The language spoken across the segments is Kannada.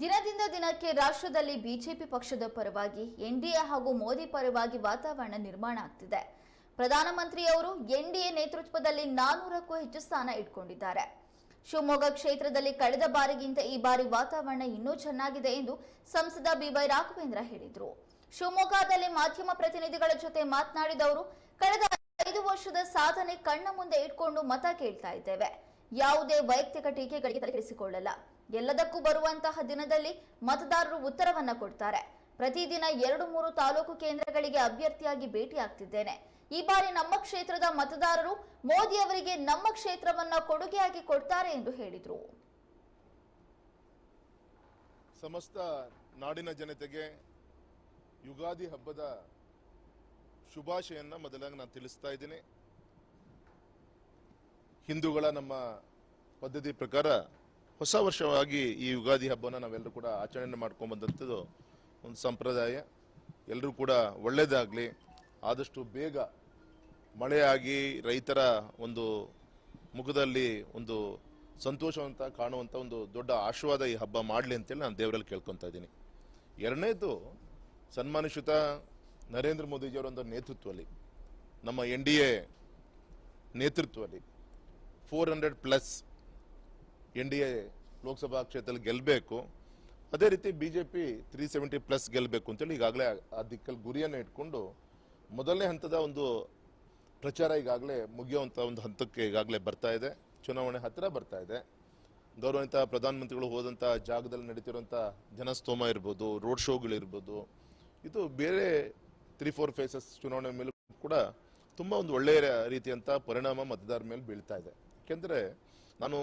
ದಿನದಿಂದ ದಿನಕ್ಕೆ ರಾಷ್ಟ್ರದಲ್ಲಿ ಬಿಜೆಪಿ ಪಕ್ಷದ ಪರವಾಗಿ, ಎನ್ಡಿಎ ಹಾಗೂ ಮೋದಿ ಪರವಾಗಿ ವಾತಾವರಣ ನಿರ್ಮಾಣ ಆಗ್ತಿದೆ. ಪ್ರಧಾನಮಂತ್ರಿಯವರು ಎನ್ಡಿಎ ನೇತೃತ್ವದಲ್ಲಿ ನಾನೂರಕ್ಕೂ ಹೆಚ್ಚು ಸ್ಥಾನ ಇಟ್ಕೊಂಡಿದ್ದಾರೆ. ಶಿವಮೊಗ್ಗ ಕ್ಷೇತ್ರದಲ್ಲಿ ಕಳೆದ ಬಾರಿಗಿಂತ ಈ ಬಾರಿ ವಾತಾವರಣ ಇನ್ನೂ ಚೆನ್ನಾಗಿದೆ ಎಂದು ಸಂಸದ ಬಿವೈ ರಾಘವೇಂದ್ರ ಹೇಳಿದರು. ಶಿವಮೊಗ್ಗದಲ್ಲಿ ಮಾಧ್ಯಮ ಪ್ರತಿನಿಧಿಗಳ ಜೊತೆ ಮಾತನಾಡಿದ ಅವರು, ಕಳೆದ ಐದು ವರ್ಷದ ಸಾಧನೆ ಕಣ್ಣ ಮುಂದೆ ಇಟ್ಕೊಂಡು ಮತ ಕೇಳ್ತಾ ಇದ್ದೇವೆ. ಯಾವುದೇ ವೈಯಕ್ತಿಕ ಟೀಕೆಗಳಿಗೆ ತಲೆಕೆಡಿಸಿಕೊಳ್ಳಲ್ಲ. ಎಲ್ಲದಕ್ಕೂ ಬರುವಂತಹ ದಿನದಲ್ಲಿ ಮತದಾರರು ಉತ್ತರವನ್ನ ಕೊಡ್ತಾರೆ. ಪ್ರತಿದಿನ ಎರಡು ಮೂರು ತಾಲೂಕು ಕೇಂದ್ರಗಳಿಗೆ ಅಭ್ಯರ್ಥಿಯಾಗಿ ಭೇಟಿ ಆಗ್ತಿದ್ದೇನೆ ಈ ಬಾರಿ ನಮ್ಮ ಕ್ಷೇತ್ರದ ಮತದಾರರು ಮೋದಿ ಅವರಿಗೆ ನಮ್ಮ ಕ್ಷೇತ್ರವನ್ನ ಕೊಡುಗೆಯಾಗಿ ಕೊಡ್ತಾರೆ ಎಂದು ಹೇಳಿದರು. ಸಮಸ್ತ ನಾಡಿನ ಜನತೆಗೆ ಯುಗಾದಿ ಹಬ್ಬದ ಶುಭಾಶಯನ್ನ ಮೊದಲಾಗಿ ನಾನು ತಿಳಿಸ್ತಾ ಇದ್ದೀನಿ. ಹಿಂದೂಗಳ ನಮ್ಮ ಪದ್ಧತಿ ಪ್ರಕಾರ ಹೊಸ ವರ್ಷವಾಗಿ ಈ ಯುಗಾದಿ ಹಬ್ಬನ ನಾವೆಲ್ಲರೂ ಕೂಡ ಆಚರಣೆ ಮಾಡ್ಕೊಂಬಂದಂಥದ್ದು ಒಂದು ಸಂಪ್ರದಾಯ. ಎಲ್ಲರೂ ಕೂಡ ಒಳ್ಳೆಯದಾಗಲಿ ಆದಷ್ಟು ಬೇಗ ಮಳೆಯಾಗಿ ರೈತರ ಒಂದು ಮುಖದಲ್ಲಿ ಒಂದು ಸಂತೋಷವಂತ ಕಾಣುವಂಥ ಒಂದು ದೊಡ್ಡ ಆಶೀರ್ವಾದ ಈ ಹಬ್ಬ ಮಾಡಲಿ ಅಂತೇಳಿ ನಾನು ದೇವರಲ್ಲಿ ಕೇಳ್ಕೊತಾ ಇದ್ದೀನಿ. ಎರಡನೇದು ಸನ್ಮಾನಿಸುತ್ತ ನರೇಂದ್ರ ಮೋದಿಜಿಯವರೊಂದು ನೇತೃತ್ವದಲ್ಲಿ, ನಮ್ಮ ಎನ್ ಡಿ ಎ ನೇತೃತ್ವದಲ್ಲಿ, four hundred plus N D A Loksabha ಕ್ಷೇತ್ರದಲ್ಲಿ ಗೆಲ್ಲಬೇಕು ಅದೇ ರೀತಿ B J P three seventy plus ಗೆಲ್ಲಬೇಕು ಅಂತೇಳಿ ಈಗಾಗಲೇ ಆ ದಿಕ್ಕಲ್ಲಿ ಗುರಿಯನ್ನು ಇಟ್ಕೊಂಡು ಮೊದಲನೇ ಹಂತದ ಒಂದು ಪ್ರಚಾರ ಈಗಾಗಲೇ ಮುಗಿಯುವಂಥ ಒಂದು ಹಂತಕ್ಕೆ ಈಗಾಗಲೇ ಬರ್ತಾ ಇದೆ. ಚುನಾವಣೆ ಹತ್ತಿರ ಬರ್ತಾ ಇದೆ. ಗೌರವಾನ್ವಿತ ಪ್ರಧಾನಮಂತ್ರಿಗಳು ಹೋದಂಥ ಜಾಗದಲ್ಲಿ ನಡೀತಿರುವಂಥ ಜನಸ್ತೋಮ ಇರ್ಬೋದು, ರೋಡ್ ಶೋಗಳಿರ್ಬೋದು ಇದು ಬೇರೆ ತ್ರೀ ಫೋರ್ ಫೇಸಸ್ ಚುನಾವಣೆ ಮೇಲೆ ಕೂಡ ತುಂಬ ಒಂದು ಒಳ್ಳೆಯ ರೀತಿಯಂಥ ಪರಿಣಾಮ ಮತದಾರರ ಮೇಲೆ ಬೀಳ್ತಾ ಇದೆ. ಯಾಕೆಂದರೆ ನಾನು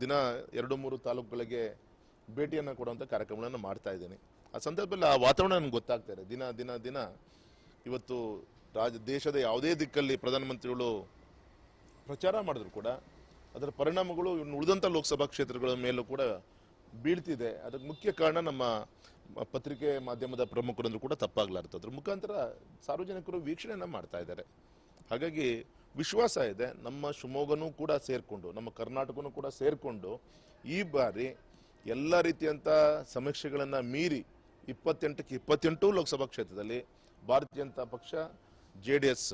ದಿನ ಎರಡು ಮೂರು ತಾಲೂಕುಗಳಿಗೆ ಭೇಟಿಯನ್ನು ಕೊಡುವಂಥ ಕಾರ್ಯಕ್ರಮಗಳನ್ನು ಮಾಡ್ತಾ ಇದ್ದೀನಿ. ಆ ಸಂದರ್ಭದಲ್ಲಿ ಆ ವಾತಾವರಣ ನನಗೆ ಗೊತ್ತಾಗ್ತಾ ಇದೆ. ದಿನ ದಿನ ದಿನ ಇವತ್ತು ರಾಜ, ದೇಶದ ಯಾವುದೇ ದಿಕ್ಕಲ್ಲಿ ಪ್ರಧಾನಮಂತ್ರಿಗಳು ಪ್ರಚಾರ ಮಾಡಿದ್ರು ಕೂಡ ಅದರ ಪರಿಣಾಮಗಳು ಇನ್ನು ಉಳಿದಂಥ ಲೋಕಸಭಾ ಕ್ಷೇತ್ರಗಳ ಮೇಲೂ ಕೂಡ ಬೀಳ್ತಿದೆ. ಅದಕ್ಕೆ ಮುಖ್ಯ ಕಾರಣ ನಮ್ಮ ಪತ್ರಿಕೆ ಮಾಧ್ಯಮದ ಪ್ರಮುಖರಂದ್ರೂ ಕೂಡ ತಪ್ಪಾಗ್ಲಾರ್ದು ಅದ್ರ ಮುಖಾಂತರ ಸಾರ್ವಜನಿಕರು ವೀಕ್ಷಣೆಯನ್ನು ಮಾಡ್ತಾ ಇದ್ದಾರೆ. ಹಾಗಾಗಿ ವಿಶ್ವಾಸ ಇದೆ. ನಮ್ಮ ಶಿವಮೊಗ್ಗನೂ ಕೂಡ ಸೇರಿಕೊಂಡು ನಮ್ಮ ಕರ್ನಾಟಕನೂ ಕೂಡ ಸೇರಿಕೊಂಡು ಈ ಬಾರಿ ಎಲ್ಲ ರೀತಿಯಂಥ ಸಮೀಕ್ಷೆಗಳನ್ನು ಮೀರಿ ಇಪ್ಪತ್ತೆಂಟಕ್ಕೆ ಇಪ್ಪತ್ತೆಂಟು ಲೋಕಸಭಾ ಕ್ಷೇತ್ರದಲ್ಲಿ ಭಾರತೀಯ ಜನತಾ ಪಕ್ಷ ಜೆ ಡಿ ಎಸ್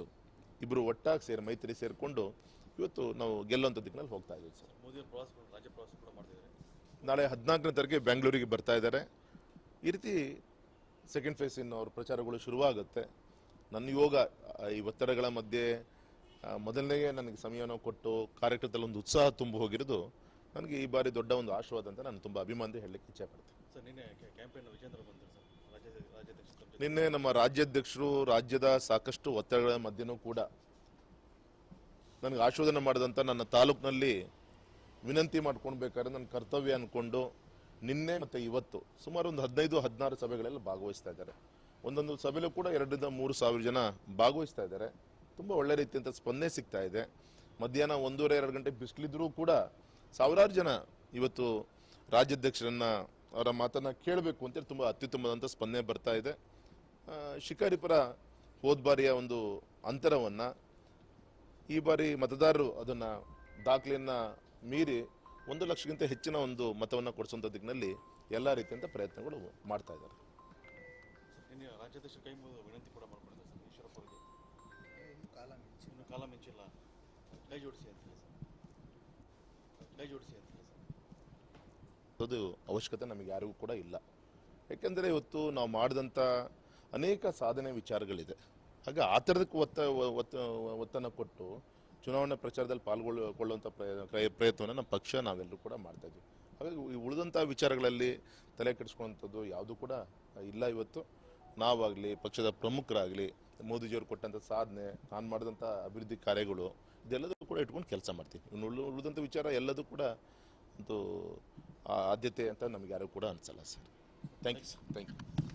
ಇಬ್ಬರು ಒಟ್ಟಾಗಿ ಸೇರಿ ಮೈತ್ರಿ ಸೇರಿಕೊಂಡು ಇವತ್ತು ನಾವು ಗೆಲ್ಲುವಂಥ ದಿಕ್ಕಿನಲ್ಲಿ ಹೋಗ್ತಾ ಇದ್ದೀವಿ ಸರ್. ಮೋದಿ ಪ್ರವಾಸ ರಾಜ್ಯ ಪ್ರವಾಸ ಕೂಡ ಮಾಡ್ತಿದ್ದಾರೆ ನಾಳೆ ಹದಿನಾಲ್ಕನೇ ತಾರೀಕಿಗೆ ಬೆಂಗಳೂರಿಗೆ ಬರ್ತಾ ಇದ್ದಾರೆ. ಈ ರೀತಿ ಸೆಕೆಂಡ್ ಫೇಸ್ ಇನ್ನು ಅವ್ರ ಪ್ರಚಾರಗಳು ಶುರುವಾಗುತ್ತೆ. ನನ್ನ ಯೋಗ ಈ ಒತ್ತಡಗಳ ಮಧ್ಯೆ ಮೊದಲನೆಗೆ ನನಗೆ ಸಮಯವನ್ನು ಕೊಟ್ಟು ಕಾರ್ಯಕ್ರಮದಲ್ಲಿ ಒಂದು ಉತ್ಸಾಹ ತುಂಬಿ ಹೋಗಿರೋದು ನನಗೆ ಈ ಬಾರಿ ದೊಡ್ಡ ಒಂದು ಆಶೀರ್ವಾದ ಅಂತ ನಾನು ತುಂಬ ಅಭಿಮಾನದಿಂದ ಹೇಳಲಿಕ್ಕೆ ಇಚ್ಛೆ ಪಡ್ತೀನಿ. ನಿನ್ನೆ ನಮ್ಮ ರಾಜ್ಯಾಧ್ಯಕ್ಷರು ರಾಜ್ಯದ ಸಾಕಷ್ಟು ಒತ್ತಡಗಳ ಮಧ್ಯೆನೂ ಕೂಡ ನನಗೆ ಆಶೀರ್ವಾದನ ಮಾಡಿದಂಥ ನನ್ನ ತಾಲೂಕಿನಲ್ಲಿ ವಿನಂತಿ ಮಾಡ್ಕೊಂಡು ಬೇಕಾದ್ರೆ ನನ್ನ ಕರ್ತವ್ಯ ಅಂದ್ಕೊಂಡು ನಿನ್ನೆ ಮತ್ತು ಇವತ್ತು ಸುಮಾರು ಒಂದು ಹದಿನೈದು ಹದಿನಾರು ಸಭೆಗಳೆಲ್ಲ ಭಾಗವಹಿಸ್ತಾ ಇದ್ದಾರೆ. ಒಂದೊಂದು ಸಭೆಯಲ್ಲೂ ಕೂಡ ಎರಡರಿಂದ ಮೂರು ಸಾವಿರ ಜನ ಭಾಗವಹಿಸ್ತಾ ಇದ್ದಾರೆ. ತುಂಬ ಒಳ್ಳೆ ರೀತಿಯಂಥ ಸ್ಪಂದನೆ ಸಿಗ್ತಾ ಇದೆ. ಮಧ್ಯಾಹ್ನ ಒಂದೂವರೆ, ಎರಡು ಗಂಟೆ ಬಿಸಿಲಿದ್ರೂ ಕೂಡ ಸಾವಿರಾರು ಜನ ಇವತ್ತು ರಾಜ್ಯಾಧ್ಯಕ್ಷರನ್ನ ಅವರ ಮಾತನ್ನ ಕೇಳಬೇಕು ಅಂತೇಳಿ ತುಂಬ ಅತ್ಯುತ್ತಮವಾದಂಥ ಸ್ಪಂದನೆ ಬರ್ತಾ ಇದೆ. ಶಿಕಾರಿಪುರ ಹೋದ ಬಾರಿಯ ಒಂದು ಅಂತರವನ್ನ ಈ ಬಾರಿ ಮತದಾರರು ಅದನ್ನ ದಾಖಲೆಯನ್ನ ಮೀರಿ ಒಂದು ಲಕ್ಷಕ್ಕಿಂತ ಹೆಚ್ಚಿನ ಒಂದು ಮತವನ್ನ ಕೊಡಿಸುವಂತ ದಿಕ್ಕಿನಲ್ಲಿ ಎಲ್ಲಾ ರೀತಿಯಂತ ಪ್ರಯತ್ನಗಳು ಮಾಡ್ತಾ ಇದ್ದಾರೆ. ಕೈ ವಿನಂತಿ ಕೈ ಜೋಡಿಸಿ ಅಂತ ಅದು ಅವಶ್ಯಕತೆ ನಮಗೆ ಯಾರಿಗೂ ಕೂಡ ಇಲ್ಲ. ಯಾಕೆಂದರೆ ಇವತ್ತು ನಾವು ಮಾಡಿದಂಥ ಅನೇಕ ಸಾಧನೆ ವಿಚಾರಗಳಿದೆ. ಹಾಗೆ ಆ ಥರದಕ್ಕೆ ಒತ್ತ ಒತ್ತ, ಒತ್ತನ್ನು ಕೊಟ್ಟು ಚುನಾವಣಾ ಪ್ರಚಾರದಲ್ಲಿ ಪಾಲ್ಗೊಳ್ಳುವಂಥ ಪ್ರಯ ಪ್ರಯತ್ನವನ್ನು ನಮ್ಮ ಪಕ್ಷ ನಾವೆಲ್ಲರೂ ಕೂಡ ಮಾಡ್ತಾ ಇದ್ದೀವಿ ಹಾಗಾಗಿ ಈ ಉಳಿದಂಥ ವಿಚಾರಗಳಲ್ಲಿ ತಲೆ ಕೆಡಿಸ್ಕೊಳ್ಳೋಂಥದ್ದು ಯಾವುದೂ ಕೂಡ ಇಲ್ಲ ಇವತ್ತು. ನಾವಾಗಲಿ ಪಕ್ಷದ ಪ್ರಮುಖರಾಗಲಿ ಮೋದಿಜಿಯವರು ಕೊಟ್ಟಂಥ ಸಾಧನೆ ನಾನು ಮಾಡಿದಂಥ ಅಭಿವೃದ್ಧಿ ಕಾರ್ಯಗಳು ಇದೆಲ್ಲದೂ ಕೂಡ ಇಟ್ಕೊಂಡು ಕೆಲಸ ಮಾಡ್ತೀನಿ. ಇನ್ನು ಉಳ್ಳು ಉಳಿದಂಥ ವಿಚಾರ ಎಲ್ಲದೂ ಕೂಡ ಒಂದು ಆದ್ಯತೆ ಅಂತ ನಮಗೆ ಯಾರಿಗೂ ಕೂಡ ಅನ್ಸಲ್ಲ sir. Thank you sir thank you